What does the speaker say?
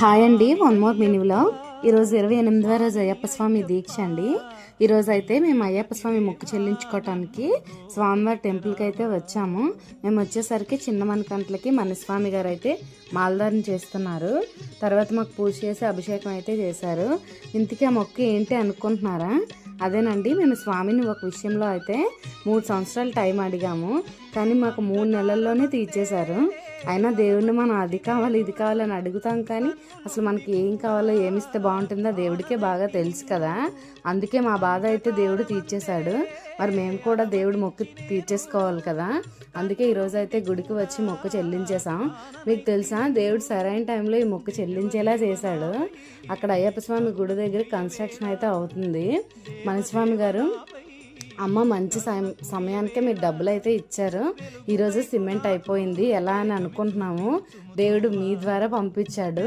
Hi అండి one more mini vlog. ఈరోజు ఇరవై ఎనిమిదవ రోజు అయ్యప్ప స్వామి దీక్ష అండి. ఈరోజు అయితే మేము అయ్యప్ప స్వామి మొక్కు చెల్లించుకోవటానికి స్వామివారి టెంపుల్కి అయితే వచ్చాము. మేము వచ్చేసరికి చిన్న మనకంట్లకి మన స్వామి గారు అయితే మాలధారణ చేస్తున్నారు. తర్వాత మాకు పూజ చేసి అభిషేకం అయితే చేశారు. ఇంతకీ ఆ మొక్కు ఏంటి అనుకుంటున్నారా? అదేనండి మేము స్వామిని ఒక విషయంలో అయితే మూడు సంవత్సరాలు టైం అడిగాము. కానీ మాకు మూడు నెలల్లోనే తీర్చేశారు. అయినా దేవుడిని మనం అది కావాలి ఇది కావాలని అడుగుతాం కానీ అసలు మనకి ఏం కావాలో ఏమిస్తే బాగుంటుందో దేవుడికే బాగా తెలుసు కదా. అందుకే మా బాధ అయితే దేవుడు తీర్చేశాడు. మరి మేము కూడా దేవుడు మొక్కు తీర్చేసుకోవాలి కదా. అందుకే ఈరోజు అయితే గుడికి వచ్చి మొక్కు చెల్లించేసాం మీకు తెలుసా? దేవుడు సరైన టైంలో ఈ మొక్కు చెల్లించేలా చేశాడు. అక్కడ అయ్యప్ప స్వామి గుడి దగ్గర కన్స్ట్రక్షన్ అయితే అవుతుంది. మనస్వామి గారు అమ్మ మంచి సమ- సమయానికే మీరు డబ్బులు అయితే ఇచ్చారు. ఈరోజు సిమెంట్ అయిపోయింది. ఎలా అని అనుకుంటున్నాము? దేవుడు మీ ద్వారా పంపించాడు.